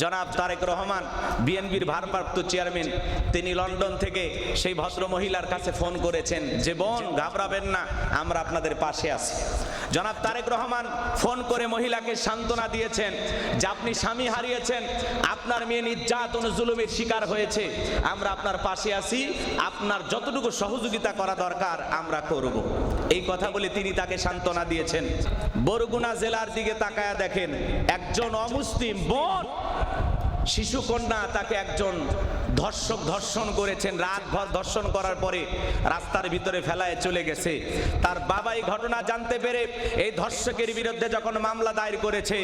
জনাব তারেক রহমান, বিএনপির ভারপ্রাপ্ত চেয়ারম্যান, তিনি লন্ডন থেকে সেই ভদ্র মহিলার কাছে ফোন করেছেন যে, বোন, ঘাবড়াবেন না, আমরা আপনাদের পাশে আছি। জনাব তারেক রহমান ফোন করে মহিলাকে সান্ত্বনা দিয়েছেন যে, আপনি স্বামী হারিয়েছেন, আপনার মেয়ে নির্যাতন জুলুমের শিকার হয়েছে, আমরা আপনার পাশে আছি, আপনার যতটুকু সহযোগিতা করা দরকার, আমরা করব। এই কথা বলে তিনি তাকে সান্ত্বনা দিয়েছেন। বরগুনা জেলার দিকে তাকায়া দেখেন, একজন অমুসলিম, বোন। শিশু কন্যা তাকে একজন ধর্ষক ধর্ষণ করেছেন রাত ভর ধর্ষণ করার পরে রাস্তার ভিতরে ফেলায় চলে গেছে। তার বাবা এই ঘটনা জানতে পেরে এই ধর্ষকের বিরুদ্ধে যখন মামলা দায়ের করেছে,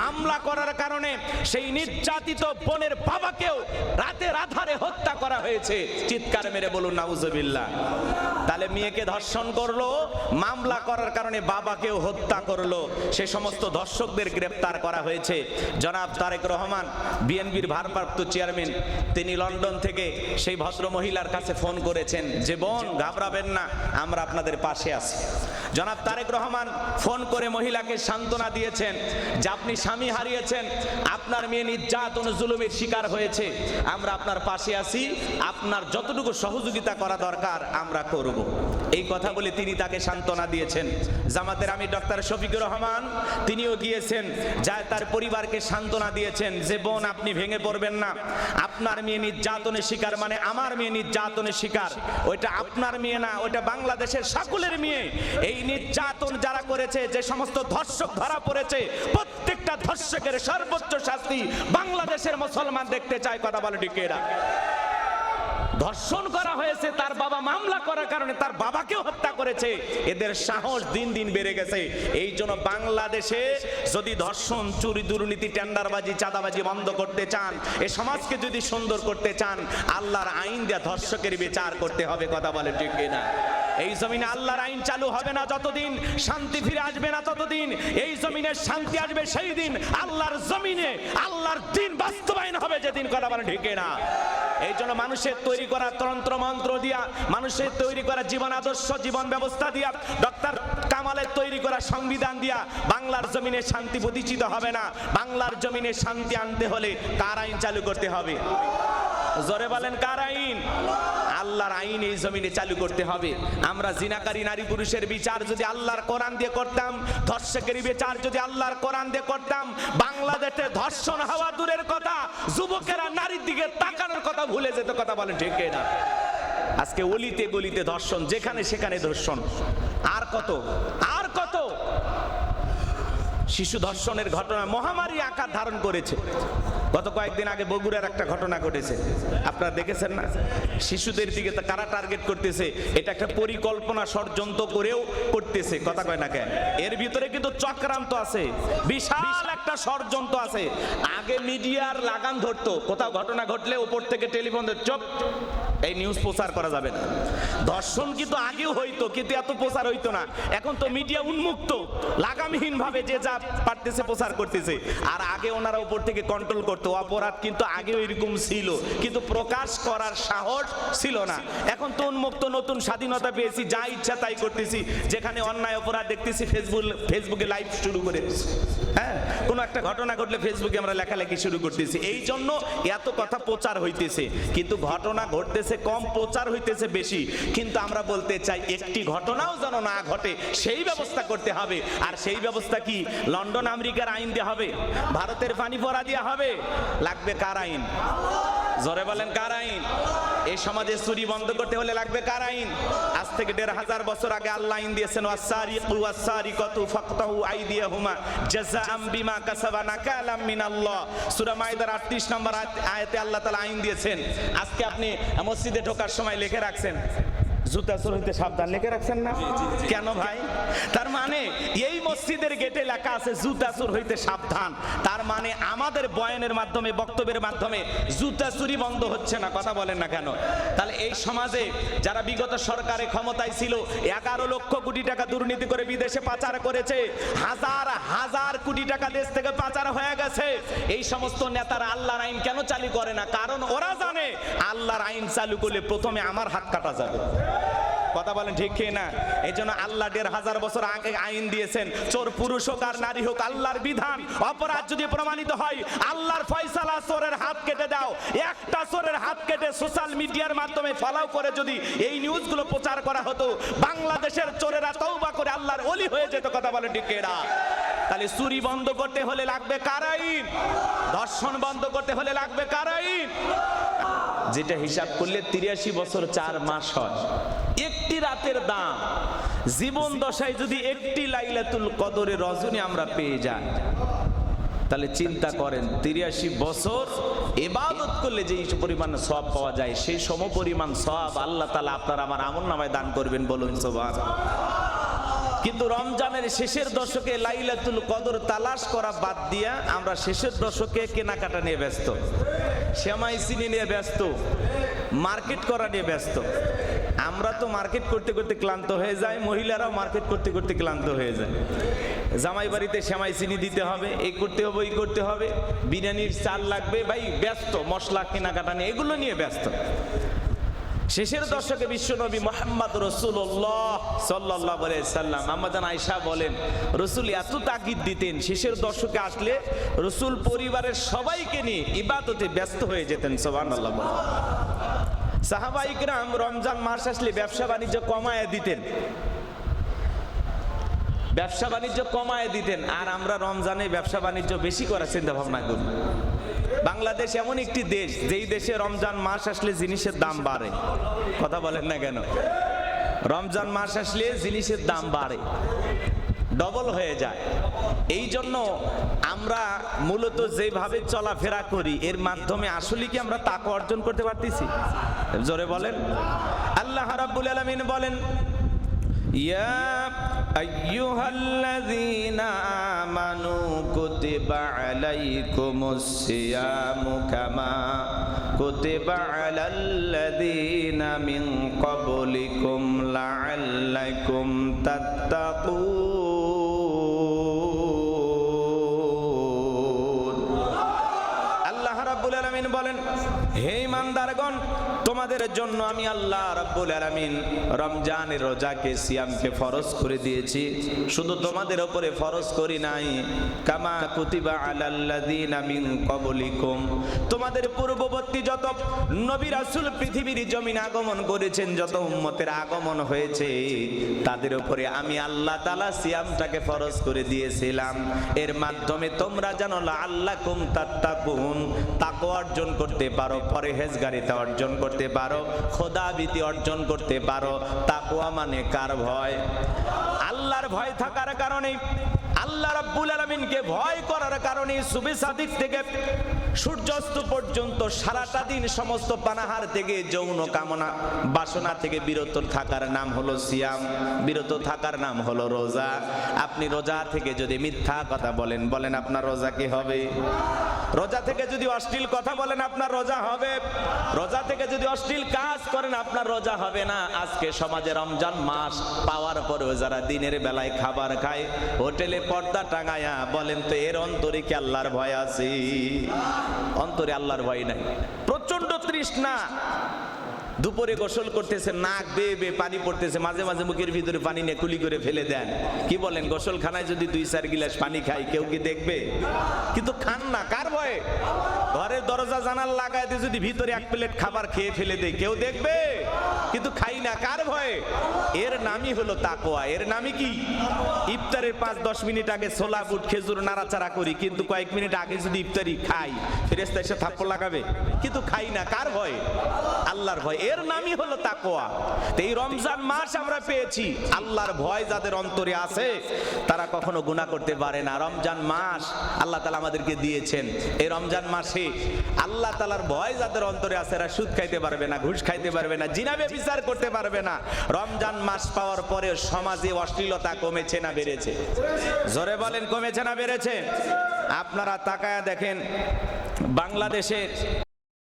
মামলা করার কারণে সেই নির্যাতিত বোনের বাবাকেও রাতে রাধারে হত্যা করা হয়েছে। চিৎকার মেরে বলুন, নাউজুবিল্লাহ। তাহলে মেয়েকে ধর্ষণ করল, মামলা করার কারণে বাবাকেও হত্যা করল। সে সমস্ত ধর্ষকদের গ্রেপ্তার করা হয়েছে। জনাব তারেক রহমান, বিএনপির ভারপ্রাপ্ত চেয়ারম্যান, তিনি লন্ডন থেকে সেই ভদ্র মহিলার কাছে ফোন করেছেন যে, বোন, ঘাবড়াবেন না, আমরা আপনাদের পাশে আছি। জনাব তারেক রহমান ফোন করে মহিলাকে সান্ত্বনা দিয়েছেন যে, আপনি স্বামী হারিয়েছেন, আপনার মেয়ে নির্যাতন, জুলুমের শিকার হয়েছে, আমরা আপনার পাশে আছি, আপনার যতটুকু সহযোগিতা করা দরকার, আমরা করব। এই কথা বলে তিনি তাকে সান্ত্বনা দিয়েছেন। জামাতের আমি ডক্টর শফিকুর রহমান, তিনিও গিয়েছেন যা তার পরিবারকে সান্ত্বনা দিয়েছেন যে, বোন, আপনি ভেঙে পড়বেন না। আপনার মেয়ে নির্যাতনের শিকার মানে আমার মেয়ে নির্যাতনের শিকার। ওইটা আপনার মেয়ে না, ওইটা বাংলাদেশের সকলের মেয়ে। এই নির্যাতন যারা করেছে, যে সমস্ত ধর্ষক ধরা পড়েছে, প্রত্যেকটা ধর্ষকের সর্বোচ্চ শাস্তি বাংলাদেশের মুসলমান দেখতে চায়। কথা বলে ডিকেরা ধর্ষণ করা হয়েছে, তার বাবা মামলা করার কারণে তার বাবাকেও হত্যা করেছে। এদের সাহস দিন দিন বেড়ে গেছে। এই জন্য বাংলাদেশে যদি ধর্ষণ, চুরি, দুর্নীতি, টেন্ডারবাজি, চাঁদাবাজি বন্ধ করতে চান, এ সমাজকে যদি সুন্দর করতে চান, আল্লাহর আইন দিয়ে ধর্ষকের বিচার করতে হবে, কথা বলে ঠিক না এই জমিনে আল্লাহর আইন চালু হবে না যতদিন, শান্তি ফিরে আসবে না ততদিন, এই জমিনে শান্তি আসবে সেই দিন আল্লাহর জমিনে আল্লাহর দিন বাস্তবায়ন হবে যেদিন, কথা বলে ঠিক না এই জন্য মানুষের তৈরি করা তন্ত্র মন্ত্র দিয়া, মানুষের তৈরি করা জীবন আদর্শ, জীবন ব্যবস্থা দিয়া, ডক্টর কামালের তৈরি করা সংবিধান দিয়া বাংলার জমিনে শান্তি প্রতিষ্ঠিত হবে না। বাংলার জমিনে শান্তি আনতে হলে কার আইন চালু করতে হবে? জোরে বলেন, কার আইন? আল্লাহর আইন এই জমিনে চালু করতে হবে। আমরা জিনাকারী নারী পুরুষের বিচার যদি আল্লাহর কোরআন দিয়ে করতাম, ধর্ষকের বিচার যদি আল্লাহর কোরআন দিয়ে করতাম, বাংলাদেশে ধর্ষণ হওয়া দূরের কথা, যুবকেরা নারীর দিকে তাকানোর কথা ভুলে যেত, কথা বলেন ঠিক না আজকে অলিতে গলিতে ধর্ষণ, যেখানে সেখানে ধর্ষণ। আর কত? আর কত? শিশু ধর্ষণের ঘটনা মহামারী আকার ধারণ করেছে। গত কয়েকদিন আগে বগুড়ার একটা ঘটনা ঘটেছে। আপনারা দেখেছেন না? শিশুদের দিকে তা কারা টার্গেট করতেছে? এটা একটা পরিকল্পনা ষড়যন্ত্র করেও করতেছে। কথা কয় না কেন? এর ভিতরে কিন্তু চক্রান্ত আছে। বিশাল একটা ষড়যন্ত্র আছে। আগে মিডিয়ার লাগান ধরতো। কোথাও ঘটনা ঘটলে উপর থেকে টেলিফোন চপ। এই নিউজ প্রচার করা যাবে না। ধর্ষণ কিন্তু আগেও হইতো, কিন্তু এত প্রচার হইতো না। এখন তো মিডিয়া উন্মুক্ত। লাগামহীন ভাবে যে যা পারতেছে প্রচার করতেছে। আর আগে ওনারা উপর থেকে কন্ট্রোল করতো। অপরাধ কিন্তু আগেও এরকম ছিল। কিন্তু প্রকাশ করার সাহস ছিল না। এখন তো উন্মুক্ত, নতুন স্বাধীনতা পেয়েছি, যা ইচ্ছা তাই করতেছি। যেখানে অন্যায় অপরাধ দেখতেছি ফেসবুক ফেসবুকে লাইভ শুরু করে হ্যাঁ কোনো একটা ঘটনা ঘটলে ফেসবুকে আমরা লেখালেখি শুরু করতেছি। এই জন্য এত কথা প্রচার হইতেছে। কিন্তু ঘটনা ঘটতেছে কম প্রচার হইতেছে বেশি। কিন্তু আমরা বলতে চাই, একটি ঘটনাও যেন না ঘটে, সেই ব্যবস্থা করতে হবে। আর সেই ব্যবস্থা কি? লন্ডন, আমেরিকার আইন দেওয়া হবে? ভারতের পানি পরা দেওয়া হবে? লাগবে কার আইন? জোরে বলেন, কার আইন? এই সমাজে চুরি বন্ধ করতে হলে লাগবে কার আইন? থেকে দেড় হাজার বছর আগে আল্লাহ আইন দিয়েছেন, ওয়াসারিকু ওয়াসারিকাতু ফাকতাহু আইদিয়াহুমা জাযাআম বিমা কাসাবা নাকালাম মিনাল্লাহ। সূরা মাইদার 38 নম্বর আয়াত- আল্লাহ আইন দিয়েছেন, আজকে আপনি মসজিদে ঢোকার সময় লিখে রাখছেন। জুতা চোর হইতে সাবধান লিখে রাখছেন না? কেন ভাই? তার মানে এই মসজিদের গেটে লেখা আছে জুতা চোর হইতে সাবধান। তার মানে আমাদের বয়ানের মাধ্যমে বক্তব্যের মাধ্যমে জুতা চুরি বন্ধ হচ্ছে না কথা বলেন না কেন? তাহলে এই সমাজে যারা বিগত সরকারে ক্ষমতায় ছিল এগারো লক্ষ কোটি টাকা দুর্নীতি করে বিদেশে পাচার করেছে হাজার হাজার কোটি টাকা দেশ থেকে পাচার হয়ে গেছে। এই সমস্ত নেতারা আল্লাহ আইন কেন চালু করে না? কারণ ওরা আল্লাহর আইন চালু করলে প্রথমে আমার হাত কাটা যাবে। কথা বলেন ঠিক কি না? এই জন্য আল্লাহ দেড় হাজার বছর আগে আইন দিয়েছেন, চোর পুরুষ হোক আর নারী হোক, আল্লাহর বিধান। অপরাধ যদি প্রমাণিত হয়, আল্লাহর ফয়সালা চোরের হাত কেটে দাও। একটা চোরের হাত কেটে সোশ্যাল মিডিয়ার মাধ্যমে ফলাও করে যদি এই নিউজগুলো প্রচার করা হতো, বাংলাদেশের চোরেরা তৌবা করে আল্লাহর অলি হয়ে যেত, কথা বলে ঠিক এরা তাহলে চুরি বন্ধ করতে হলে লাগবে কার আইন? ধর্ষণ বন্ধ করতে হলে লাগবে কার আইন? যেটা হিসাব করলে তিরাশি বছর চার মাস হয়। একটি রাতের দাম। জীবন দশায় যদি একটি লাইলাতুল কদরে রজনী আমরা পেয়ে যাই, তাহলে চিন্তা করেন, তিরাশি বছর এবাদত করলে যে পরিমাণ সব পাওয়া যায়, সেই সম পরিমাণ সব আল্লাহ তালা আপনার আমার আমল নামায় দান করবেন বলুন সোবান কিন্তু রমজানের শেষের দশকে লাইলাতুল কদর তালাশ করা বাদ দিয়া আমরা শেষের দশকে কেনাকাটা নিয়ে ব্যস্ত। শ্যামাই চিনি নিয়ে ব্যস্ত, মার্কেট করা নিয়ে ব্যস্ত। আমরা তো মার্কেট করতে করতে ক্লান্ত হয়ে যায় মহিলারাও মার্কেট করতে করতে ক্লান্ত হয়ে যায়। জামাই বাড়িতে শ্যামাই চিনি দিতে হবে, এই করতে হবে, ওই করতে হবে। বিরিয়ানির চাল লাগবে, ভাই, ব্যস্ত, মশলা, কেনাকাটা নিয়ে, এগুলো নিয়ে ব্যস্ত। শেষের দশকে বিশ্বনবী মোহাম্মদ রসুল্লাহ সাল্লাহ সাল্লাম আমাদান আয়সা বলেন, রসুল এত তাগিদ দিতেন, শেষের দর্শকে আসলে রসুল পরিবারের সবাইকে নিয়ে ইবাদতে ব্যস্ত হয়ে যেতেন সোহান আল্লাহ সাহাবাইকরাম রমজান মাস আসলে ব্যবসা বাণিজ্য কমায় দিতেন। ব্যবসা বাণিজ্য কমায় দিতেন, আর আমরা রমজানে ব্যবসা বাণিজ্য বেশি করার চিন্তা ভাবনা করি। বাংলাদেশ এমন একটি দেশ, যেই দেশে রমজান মাস আসলে জিনিসের দাম বাড়ে। কথা বলেন না কেন? রমজান মাস আসলে জিনিসের দাম বাড়ে, ডবল হয়ে যায়। এই জন্য আমরা মূলত যেভাবে চলাফেরা করি, এর মাধ্যমে আসলে কি আমরা তাকে অর্জন করতে পারতেছি? জোরে বলেন। আল্লাহ রাব্বুল আলামিন বলেন আল্লাহ রাব্বুল আলামিন বলেন হে ইমানদারগণ তোমাদের জন্য আমি আল্লাহ রাব্বুল আলামিন রমজানের রোজাকে সিয়ামকে ফরজ করে দিয়েছি। শুধু তোমাদের উপরে ফরজ করি নাই। কামা কুতিবা আলাল্লাযীনা মিন ক্বাবলিকুম। তোমাদের পূর্ববর্তী যত নবী রাসূল পৃথিবীর জমিন আগমন করেছেন, যত উম্মতের আগমন হয়েছে, তাদের উপরে আমি আল্লাহ তাআলা সিয়ামটাকে ফরজ করে দিয়েছিলাম। এর মাধ্যমে তোমরা জানো আল্লাকুম তাত্তাকুন, তাকওয়া অর্জন করতে পারো, পরহেজগারিতা অর্জন করতে পারো খোদাবিতি অর্জন করতে পারো, তাকওয়া মানে কার ভয়? আল্লাহর ভয় থাকার কারণে, আল্লাহ রাব্বুল আলামিনকে ভয় করার কারণে সুবে সাদিক থেকে সূর্যাস্ত পর্যন্ত সারাটা দিন সমস্ত পানাহার থেকে যৌন কামনা বাসনা থেকে বিরত থাকার নাম হলো সিয়াম, বিরত থাকার নাম হলো রোজা। আপনি রোজা থেকে যদি মিথ্যা কথা বলেন বলেন আপনার রোজা কি হবে? রোজা থেকে যদি অশ্লীল কথা বলেন, আপনার রোজা হবে। রোজা থেকে যদি অশ্লীল কাজ করেন, আপনার রোজা হবে না। আজকে সমাজে রমজান মাস, পাওয়ার পরেও যারা দিনের বেলায় খাবার খায়, হোটেলে পর্দা টাঙায়া বলেন তো, এর অন্তরে কি আল্লাহর ভয় আছে? অন্তরে আল্লাহর ভয় নাই। প্রচণ্ড তৃষ্ণা। দুপুরে গোসল করতেছে, নাক বেয়ে বেয়ে পানি পড়তেছে, মাঝে মাঝে মুখের ভিতরে পানি নিয়ে কুলি করে ফেলে দেন। কি বলেন, গোসলখানায় যদি দুই চার গিলাস পানি খাই, কেউ কি দেখবে? কিন্তু খান না, কার ভয়ে? ঘরের দরজা জানাল দিয়ে যদি ভিতরে এক প্লেট খাবার খেয়ে ফেলে দেয়, কেউ দেখবে? কিন্তু খাই না, কার ভয়ে? এর নামই হলো তাকোয়া এর নামই কি? ইফতারের পাঁচ দশ মিনিট আগে ছোলা, বুট, খেজুর নাড়াচাড়া করি, কিন্তু কয়েক মিনিট আগে যদি ইফতারি খাই ফেরেস্তা এসে থাপ্পড় লাগাবে। কিন্তু খাই না, কার ভয়ে? আল্লাহর ভয়। এর নামই হলো তাকোয়া এই রমজান মাস আমরা পেয়েছি। আল্লাহর ভয় যাদের অন্তরে আছে, তারা কখনো গুনাহ করতে পারে না। রমজান মাস আল্লাহ তালা আমাদেরকে দিয়েছেন। এই রমজান মাসে আল্লাহ তালার ভয় যাদের অন্তরে আছে, এরা সুদ খাইতে পারবে না, ঘুষ খাইতে পারবে না জিনাবে বিচার করতে পারবে না। রমজান মাস পাওয়ার পরে সমাজে অশ্লীলতা কমেছে না বেড়েছে? জোরে বলেন, কমেছে না বেড়েছে? আপনারা তাকায়া দেখেন, বাংলাদেশের